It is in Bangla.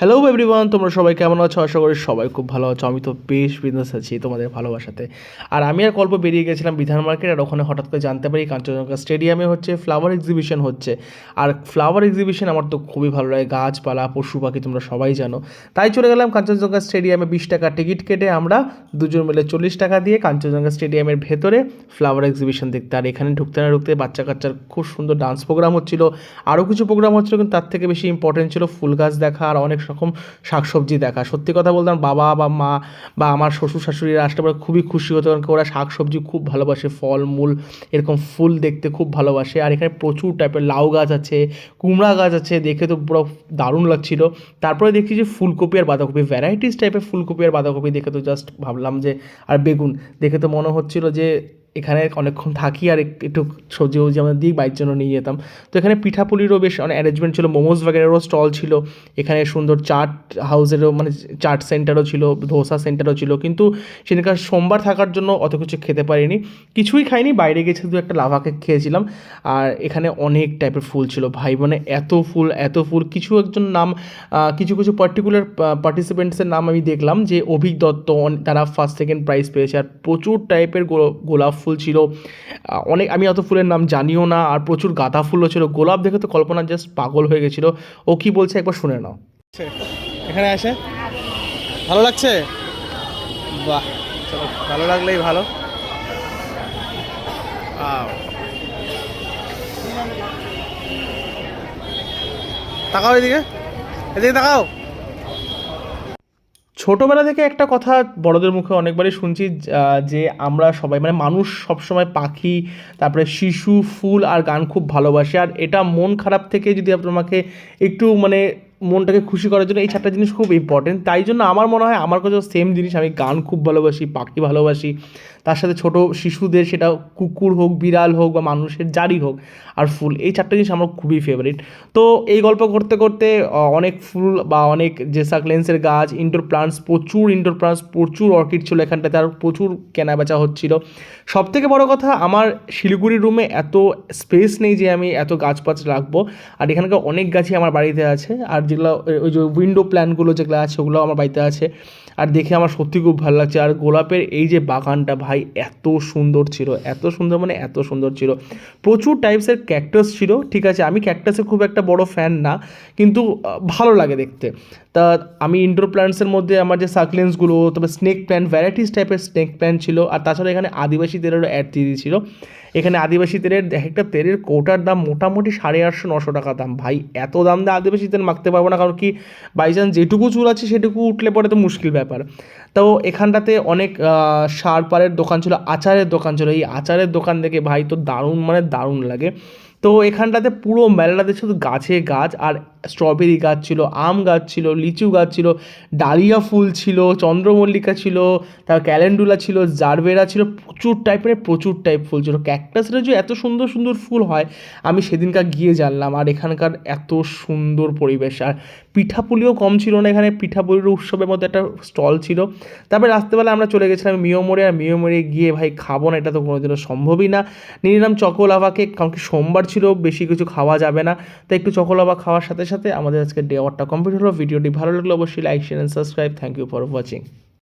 হ্যালো এভরিওয়ান তোমরা সবাই কেমন আছো? আশা করি সবাই খুব ভালো আছো। আমি তো বেশ বিজনেস আছি তোমাদের ভালোবাসাতে। আর আমি আর গল্প বেরিয়ে গেছিলাম বিধান মার্কেট আর ওখানে হঠাৎ করে জানতে পারি কাঞ্চনজঙ্ঘা স্টেডিয়ামে হচ্ছে ফ্লাওয়ার এক্সিবিশন হচ্ছে। আর ফ্লাওয়ার এক্সিবিশন আমার তো খুবই ভালো লাগে। গাছপালা, পশু পাখি তোমরা সবাই জানো। তাই চলে গেলাম কাঞ্চনজঙ্ঘা স্টেডিয়ামে বিশ টাকা টিকিট কেটে আমরা দুজন মিলে চল্লিশ টাকা দিয়ে কাঞ্চনজঙ্ঘা স্টেডিয়ামের ভেতরে ফ্লাওয়ার এক্সিবিশন দেখতে। আর এখানে ঢুকতে না ঢুকতে বাচ্চা কাচ্চার খুব সুন্দর ডান্স প্রোগ্রাম হচ্ছিল। আরও কিছু প্রোগ্রাম হচ্ছিল, কিন্তু তার থেকে বেশি ইম্পর্টেন্ট ছিল ফুল গাছ দেখা। আর অনেক রকম শাকসবজি দেখা। সত্যি কথা বলতাম বাবা বা মা বা আমার শ্বশুর শাশুড়িরা আসলে পরে খুবই খুশি হতো কারণ ওরা শাকসবজি খুব ভালোবাসে ফল মূল এরকম ফুল দেখতে খুব ভালোবাসে। আর এখানে প্রচুর টাইপের লাউ গাছ আছে, কুমড়া গাছ আছে, দেখে তো পুরো দারুণ লাগছিল। তারপরে দেখছি যে ফুলকপি আর বাঁধাকপি ভ্যারাইটিস টাইপের ফুলকপি আর বাঁধাকপি দেখে তো জাস্ট ভাবলাম যে, আর বেগুন। দেখে তো মনে হচ্ছিল যে এখানে অনেকক্ষণ থাকি আর এক- একটু সবজি উবজি আমরা দিই বাইর জন্য নিয়ে যেতাম। তো এখানে পিঠাপুলিরও বেশ অনেক অ্যারেঞ্জমেন্ট ছিল মোমোজ বাগেরেরও স্টল ছিল, এখানে সুন্দর চাট হাউসেরও মানে চাট সেন্টারও ছিল, ধোসা সেন্টারও ছিল, কিন্তু সেদিনকার সোমবার থাকার জন্য অত কিছু খেতে পারিনি। কিছুই খাইনি, বাইরে গেছে দু একটা লাভা কেক খেয়েছিলাম। আর এখানে অনেক টাইপের ফুল ছিল, ভাই মানে এত ফুল এত ফুল, কিছু একজন নাম কিছু কিছু পার্টিকুলার পার্টিসিপেন্টসের নাম আমি দেখলাম যে অভিক দত্ত তারা ফার্স্ট সেকেন্ড প্রাইজ পেয়েছে। আর প্রচুর টাইপের গোলাপ ফুল ছিল। অনেক, আমি অত ফুলের নাম জানিও না, আর প্রচুর গাঁদা ফুলও ছিল। গোলাপ দেখে তো কল্পনা জাস্ট পাগল হয়ে গেছিল। ও কি বলছে একবার শুনে নাও। এখানে আসে। ভালো লাগছে? বাহ, চলো, ভালো লাগলেই ভালো। তাকাও এদিকে। এদিকে তাকাও। ছোটোবেলা থেকে একটা কথা বড়দের মুখে অনেকবারই শুনছি যে আমরা সবাই মানে মানুষ সবসময় পাখি, তারপরে শিশু, ফুল আর গান খুব ভালোবাসে। আর এটা মন খারাপ থেকে যদি আপনাকে একটু মানে মনটাকে খুশি করার জন্য এই চারটা জিনিস খুব ইম্পর্টেন্ট তাই জন্য আমার মনে হয়, আমার কাছেও সেম জিনিস, আমি গান খুব ভালোবাসি, পাখি ভালোবাসি। তার সাথে ছোট শিশুদের, সেটা কুকুর হোক, বিড়াল হোক বা মানুষের, যারই হোক, আর ফুল, এই চারটা জিনিস আমার খুবই ফেভারিট তো এই গল্প করতে করতে অনেক ফুল বা অনেক যে সাকলেন্সের গাছ ইনডোর প্লান্টস প্রচুর ইনডোর প্লান্টস প্রচুর অর্কিড ছিল এখানটাতে, আর প্রচুর কেনা বেচা হচ্ছিল। সব থেকে বড় কথা, আমার শিলিগুড়ি রুমে এত স্পেস নেই যে আমি এত গাছপাছ রাখব। আর এখানকার অনেক গাছই আমার বাড়িতে আছে। আর যেগুলো ওই যে উইন্ডো প্ল্যানগুলো যেগুলো আছে ওগুলো আমার বাড়িতে আছে। আর দেখে আমার সত্যি খুব ভালো লাগছে। আর গোলাপের এই যে বাগানটা ভাই, এত সুন্দর ছিল, এত সুন্দর মানে এত সুন্দর ছিল। প্রচুর টাইপসের ক্যাকটাস ছিল, ঠিক আছে? আমি ক্যাকটাসের খুব একটা বড় ফ্যান না, কিন্তু ভালো লাগে দেখতে। তা আমি ইনডোর প্ল্যান্টসের মধ্যে আমার যে সাকলেন্সগুলো তবে স্নেক প্ল্যান্ট ভ্যারাইটিস টাইপের স্নেক প্ল্যান্ট ছিল, আর তাছাড়া এখানে আদিবাসী তেলেরও অ্যাড দিয়ে দিয়েছিল। এখানে আদিবাসী তেলের এক একটা তেলের কোটার দাম মোটামুটি সাড়ে আটশো, নশো টাকা দাম, ভাই। এত দাম দিয়ে আদিবাসী তেল মাখতে পারব না, কারণ কি বাই চান্স যেটুকু চুল আছে, সেটুকু উঠলে পরে তো মুশকিল ব্যাপার। তো এখানটাতে অনেক সার পারের দোকান ছিল, আচারের দোকান ছিল। এই আচারের দোকান দেখে ভাই তো দারুণ মানে দারুণ লাগে। তো এখানটাতে পুরো মেলাটাতে শুধু গাছে গাছ আর স্ট্রবেরি গাছ ছিল, আম গাছ ছিল, লিচু গাছ ছিল, ডালিয়া ফুল ছিল, চন্দ্রমল্লিকা ছিল, তার ক্যালেন্ডুলা ছিল, জারবেরা ছিল, প্রচুর টাইপের প্রচুর টাইপ ফুল ছিল। ক্যাকটাসের যে এত সুন্দর সুন্দর ফুল হয়, আমি সেদিনকার গিয়ে জানলাম। আর এখানকার এত সুন্দর পরিবেশ, আর পিঠাপুলিও কম ছিল না এখানে, পিঠাপুলির উৎসবের মধ্যে একটা স্টল ছিল। তারপরে রাত্রেবেলা আমরা চলে গেছিলাম মিয়োমোড়ে, আর মিয়োমোড়ে গিয়ে, ভাই, খাব না, এটা তো কোনোদিনও সম্ভবই না। নিয়ে নিলাম চকোলাভাকে, কারণ কি সোমবার ছিল, বেশি কিছু খাওয়া যাবে না। তাই একটু চকোলাভা খাওয়ার সাথে সাথে আমাদের আজকে ডে আওয়ারটা কমপ্লিট হলো। ভিডিওটি ভালো লাগল অবশ্যই like share and subscribe thank you for watching